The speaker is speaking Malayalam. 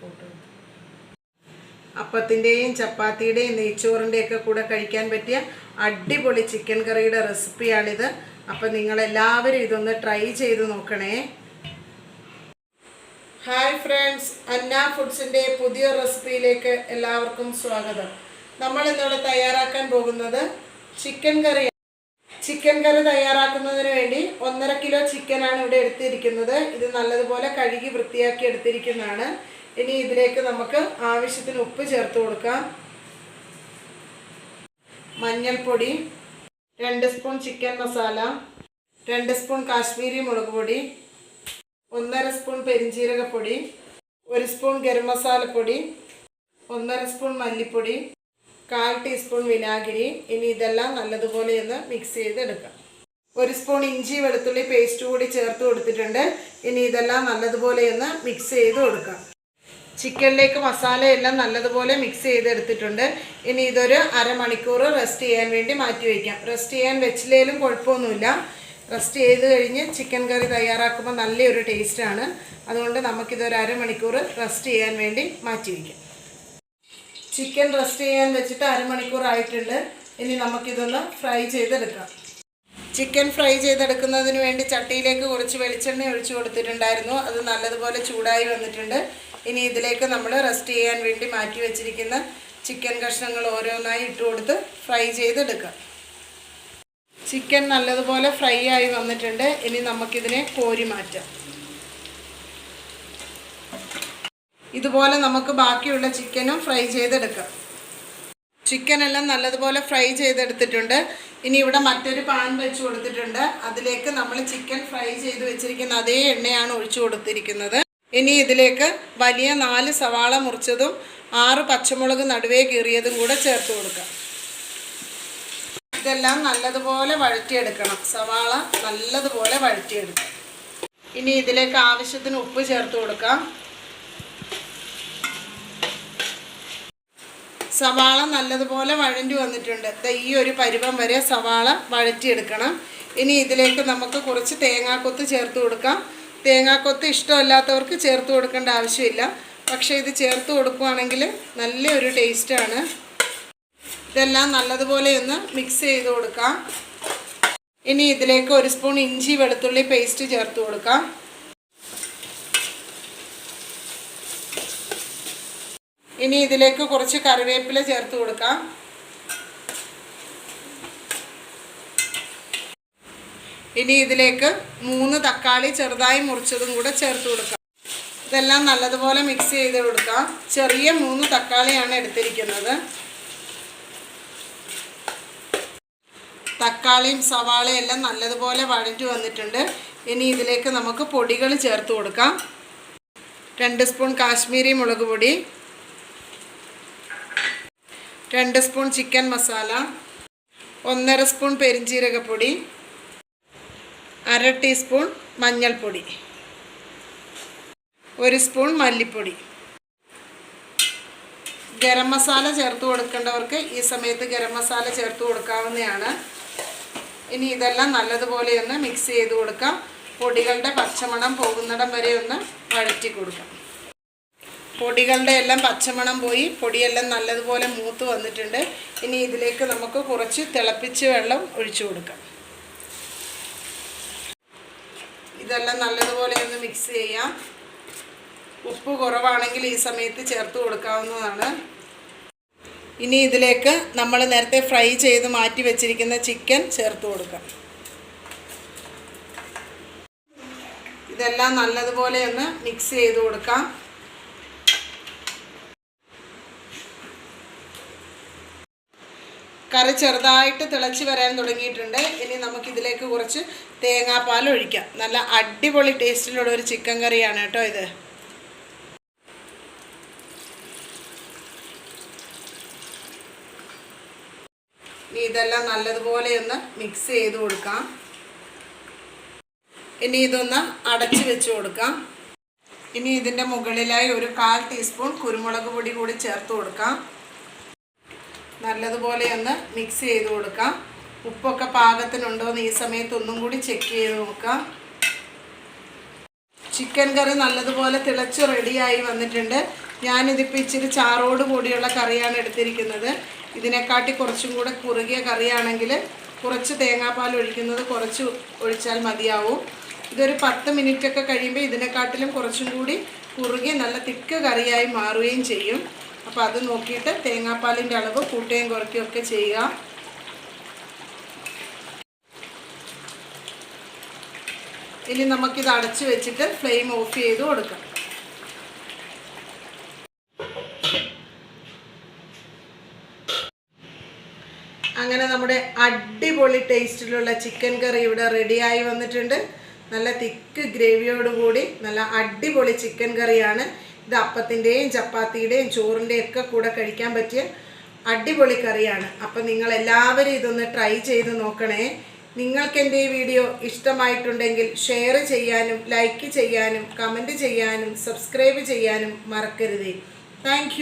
ഫോട്ടോ അപ്പത്തിന്റെയും ചപ്പാത്തിയുടെയും നെയ്ച്ചോറിന്റെയൊക്കെ കൂടെ കഴിക്കാൻ പറ്റിയ അടിപൊളി ചിക്കൻ കറിയുടെ റെസിപ്പിയാണിത്. അപ്പം നിങ്ങളെല്ലാവരും ഇതൊന്ന് ട്രൈ ചെയ്ത് നോക്കണേ. ഹായ് ഫ്രണ്ട്സ് അന്ന ഫുഡ്സിന്റെ പുതിയ റെസിപ്പിയിലേക്ക് എല്ലാവർക്കും സ്വാഗതം. നമ്മൾ ഇന്നിവിടെ തയ്യാറാക്കാൻ പോകുന്നത് ചിക്കൻ കറി. ചിക്കൻ കറി തയ്യാറാക്കുന്നതിന് വേണ്ടി ഒന്നര കിലോ ചിക്കനാണ് ഇവിടെ എടുത്തിരിക്കുന്നത്. ഇത് നല്ലതുപോലെ കഴുകി വൃത്തിയാക്കി എടുത്തിരിക്കുന്നതാണ്. ഇനി ഇതിലേക്ക് നമുക്ക് ആവശ്യത്തിന് ഉപ്പ് ചേർത്ത് കൊടുക്കാം. മഞ്ഞൾപ്പൊടി രണ്ട് സ്പൂൺ ചിക്കൻ മസാല രണ്ട് സ്പൂൺ കാശ്മീരി മുളക് പൊടി ഒന്നര സ്പൂൺ പെരിഞ്ജീരകപ്പൊടി ഒരു സ്പൂൺ ഗരം മസാലപ്പൊടി ഒന്നര സ്പൂൺ മല്ലിപ്പൊടി കാൽ ടീസ്പൂൺ വിനാഗിരി. ഇനി ഇതെല്ലാം നല്ലതുപോലെ ഒന്ന് മിക്സ് ചെയ്തെടുക്കാം. ഒരു സ്പൂൺ ഇഞ്ചി വെളുത്തുള്ളി പേസ്റ്റ് കൂടി ചേർത്ത് കൊടുത്തിട്ടുണ്ട്. ഇനി ഇതെല്ലാം നല്ലതുപോലെ ഒന്ന് മിക്സ് ചെയ്ത് കൊടുക്കാം. ചിക്കനിലേക്ക് മസാലയെല്ലാം നല്ലതുപോലെ മിക്സ് ചെയ്തെടുത്തിട്ടുണ്ട്. ഇനി ഇതൊരു അരമണിക്കൂർ റെസ്റ്റ് ചെയ്യാൻ വേണ്ടി മാറ്റി വയ്ക്കാം. റെസ്റ്റ് ചെയ്യാൻ വെച്ചില്ലേലും കുഴപ്പമൊന്നുമില്ല. റെസ്റ്റ് ചെയ്ത് കഴിഞ്ഞ് ചിക്കൻ കറി തയ്യാറാക്കുമ്പോൾ നല്ലൊരു ടേസ്റ്റാണ് അതുകൊണ്ട് നമുക്കിതൊരു അരമണിക്കൂർ റെസ്റ്റ് ചെയ്യാൻ വേണ്ടി മാറ്റി വയ്ക്കാം. ചിക്കൻ റെസ്റ്റ് ചെയ്യാൻ വെച്ചിട്ട് അരമണിക്കൂർ ആയിട്ടുണ്ട് ഇനി നമുക്കിതൊന്ന് ഫ്രൈ ചെയ്തെടുക്കാം. ചിക്കൻ ഫ്രൈ ചെയ്തെടുക്കുന്നതിന് വേണ്ടി ചട്ടിയിലേക്ക് കുറച്ച് വെളിച്ചെണ്ണ ഒഴിച്ചു കൊടുത്തിട്ടുണ്ടായിരുന്നു. അത് നല്ലതുപോലെ ചൂടായി വന്നിട്ടുണ്ട്. ഇനി ഇതിലേക്ക് നമ്മൾ റെസ്റ്റ് ചെയ്യാൻ വേണ്ടി മാറ്റി വെച്ചിരിക്കുന്ന ചിക്കൻ കഷ്ണങ്ങൾ ഓരോന്നായി ഇട്ട് കൊടുത്ത് ഫ്രൈ ചെയ്തെടുക്കാം. ചിക്കൻ നല്ലതുപോലെ ഫ്രൈ ആയി വന്നിട്ടുണ്ട്. ഇനി നമുക്കിതിനെ കോരി മാറ്റാം. ഇതുപോലെ നമുക്ക് ബാക്കിയുള്ള ചിക്കനും ഫ്രൈ ചെയ്തെടുക്കാം. ചിക്കൻ എല്ലാം നല്ലതുപോലെ ഫ്രൈ ചെയ്തെടുത്തിട്ടുണ്ട്. ഇനി ഇവിടെ മറ്റൊരു പാൻ വെച്ച് കൊടുത്തിട്ടുണ്ട്. അതിലേക്ക് നമ്മൾ ചിക്കൻ ഫ്രൈ ചെയ്ത് വെച്ചിരിക്കുന്ന അതേ എണ്ണയാണ് ഒഴിച്ചു കൊടുത്തിരിക്കുന്നത്. ഇനി ഇതിലേക്ക് വലിയ നാല് സവാള മുറിച്ചതും ആറ് പച്ചമുളക് നടുവേ കീറിയതും കൂടെ ചേർത്ത് കൊടുക്കാം. ഇതെല്ലാം നല്ലതുപോലെ വഴറ്റിയെടുക്കണം. സവാള നല്ലതുപോലെ വഴറ്റിയെടുക്കാം. ഇനി ഇതിലേക്ക് ആവശ്യത്തിന് ഉപ്പ് ചേർത്ത് കൊടുക്കാം. സവാള നല്ലതുപോലെ വഴണ്ടി വന്നിട്ടുണ്ട്. ഈ ഒരു പരുവം വരെ സവാള വഴറ്റിയെടുക്കണം. ഇനി ഇതിലേക്ക് നമുക്ക് കുറച്ച് തേങ്ങാക്കൊത്ത് ചേർത്ത് കൊടുക്കാം. തേങ്ങാക്കൊത്ത് ഇഷ്ടമല്ലാത്തവർക്ക് ചേർത്ത് കൊടുക്കേണ്ട ആവശ്യമില്ല. പക്ഷേ ഇത് ചേർത്ത് കൊടുക്കുകയാണെങ്കിൽ നല്ലൊരു ടേസ്റ്റാണ്. ഇതെല്ലാം നല്ലതുപോലെ ഒന്ന് മിക്സ് ചെയ്ത് കൊടുക്കാം. ഇനി ഇതിലേക്ക് ഒരു സ്പൂൺ ഇഞ്ചി വെളുത്തുള്ളി പേസ്റ്റ് ചേർത്ത് കൊടുക്കാം. ഇനി ഇതിലേക്ക് കുറച്ച് കറിവേപ്പില ചേർത്ത് കൊടുക്കാം. ഇനി ഇതിലേക്ക് മൂന്ന് തക്കാളി ചെറുതായി മുറിച്ചതും കൂടെ ചേർത്ത് കൊടുക്കാം. ഇതെല്ലാം നല്ലതുപോലെ മിക്സ് ചെയ്ത് കൊടുക്കാം. ചെറിയ മൂന്ന് തക്കാളിയാണ് എടുത്തിരിക്കുന്നത്. തക്കാളിയും സവാളയും എല്ലാം നല്ലതുപോലെ വഴഞ്ഞു വന്നിട്ടുണ്ട്. ഇനി ഇതിലേക്ക് നമുക്ക് പൊടികൾ ചേർത്ത് കൊടുക്കാം. രണ്ട് സ്പൂൺ കാശ്മീരി മുളക് പൊടി രണ്ട് സ്പൂൺ ചിക്കൻ മസാല ഒന്നര സ്പൂൺ പെരിഞ്ജീരകപ്പൊടി അര ടീസ്പൂൺ മഞ്ഞൾപ്പൊടി ഒരു സ്പൂൺ മല്ലിപ്പൊടി. ഗരം മസാല ചേർത്ത് കൊടുക്കേണ്ടവർക്ക് ഈ സമയത്ത് ഗരം മസാല ചേർത്ത് കൊടുക്കാവുന്നതാണ്. ഇനി ഇതെല്ലാം നല്ലതുപോലെ ഒന്ന് മിക്സ് ചെയ്ത് കൊടുക്കാം. പൊടികളുടെ പച്ചമണം പോകുന്നിടം വരെ ഒന്ന് വഴറ്റി കൊടുക്കാം. പൊടികളുടെ എല്ലാം പച്ചമണം പോയി. പൊടിയെല്ലാം നല്ലതുപോലെ മൂത്ത് വന്നിട്ടുണ്ട്. ഇനി ഇതിലേക്ക് നമുക്ക് കുറച്ച് തിളപ്പിച്ച് വെള്ളം ഒഴിച്ചു കൊടുക്കാം. ഇതെല്ലാം നല്ലതുപോലെ ഒന്ന് മിക്സ് ചെയ്യാം. ഉപ്പ് കുറവാണെങ്കിൽ ഈ സമയത്ത് ചേർത്ത് കൊടുക്കാവുന്നതാണ്. ഇനി ഇതിലേക്ക് നമ്മൾ നേരത്തെ ഫ്രൈ ചെയ്ത് മാറ്റി വെച്ചിരിക്കുന്ന ചിക്കൻ ചേർത്ത് കൊടുക്കാം. ഇതെല്ലാം നല്ലതുപോലെ ഒന്ന് മിക്സ് ചെയ്ത് കൊടുക്കാം. കറി ചെറുതായിട്ട് തിളച്ച് വരാൻ തുടങ്ങിയിട്ടുണ്ട്. ഇനി നമുക്കിതിലേക്ക് കുറച്ച് തേങ്ങാപ്പാൽ ഒഴിക്കാം. നല്ല അടിപൊളി ടേസ്റ്റിലുള്ള ഒരു ചിക്കൻ കറിയാണ് കേട്ടോ ഇത്. ഇനി ഇതെല്ലാം നല്ലതുപോലെ ഒന്ന് മിക്സ് ചെയ്ത് കൊടുക്കാം. ഇനി ഇതൊന്ന് അടച്ച് വെച്ച് കൊടുക്കാം. ഇനി ഇതിന്റെ മുകളിലായി ഒരു കാൽ ടീസ്പൂൺ കുരുമുളക് പൊടി കൂടി ചേർത്ത് കൊടുക്കാം. നല്ലതുപോലെ ഒന്ന് മിക്സ് ചെയ്ത് കൊടുക്കാം. ഉപ്പൊക്കെ പാകത്തിനുണ്ടോ എന്ന് ഈ സമയത്ത് ഒന്നും കൂടി ചെക്ക് ചെയ്ത് നോക്കാം. ചിക്കൻ കറി നല്ലതുപോലെ തിളച്ച് റെഡിയായി വന്നിട്ടുണ്ട്. ഞാനിതിപ്പോൾ ഇച്ചിരി ചാറോട് കൂടിയുള്ള കറിയാണ് എടുത്തിരിക്കുന്നത്. ഇതിനെക്കാട്ടി കുറച്ചും കൂടെ കുറുകിയ കറിയാണെങ്കിൽ കുറച്ച് തേങ്ങാപ്പാൽ ഒഴിക്കുന്നത് കുറച്ച് ഒഴിച്ചാൽ മതിയാവും. ഇതൊരു പത്ത് മിനിറ്റൊക്കെ കഴിയുമ്പോൾ ഇതിനെക്കാട്ടിലും കുറച്ചും കൂടി കുറുകി നല്ല തിക്ക് കറിയായി മാറുകയും ചെയ്യും. അപ്പോൾ അത് നോക്കിയിട്ട് തേങ്ങാപ്പാലിന്റെ അളവ് കൂട്ടുകയും കുറയ്ക്കുകയും ഒക്കെ ചെയ്യുക. ഇനി നമുക്കിത് അടച്ചു വെച്ചിട്ട് ഫ്ലെയിം ഓഫ് ചെയ്ത് കൊടുക്കാം. അങ്ങനെ നമ്മുടെ അടിപൊളി ടേസ്റ്റിലുള്ള ചിക്കൻ കറി ഇവിടെ റെഡിയായി വന്നിട്ടുണ്ട്. നല്ല തിക്ക് ഗ്രേവിയോടുകൂടി നല്ല അടിപൊളി ചിക്കൻ കറിയാണ്. ഇത് അപ്പത്തിന്റെയും ചപ്പാത്തിയുടെയും ചോറിന്റെയും ഒക്കെ കൂടെ കഴിക്കാൻ പറ്റിയ അടിപൊളി കറിയാണ്. അപ്പം നിങ്ങൾ എല്ലാവരും ഇതൊന്ന് ട്രൈ ചെയ്ത് നോക്കണേ. നിങ്ങൾക്ക് എന്റെ ഈ വീഡിയോ ഇഷ്ടമായിട്ടുണ്ടെങ്കിൽ ഷെയർ ചെയ്യാനും ലൈക്ക് ചെയ്യാനും കമന്റ് ചെയ്യാനും സബ്സ്ക്രൈബ് ചെയ്യാനും മറക്കരുതേ. താങ്ക്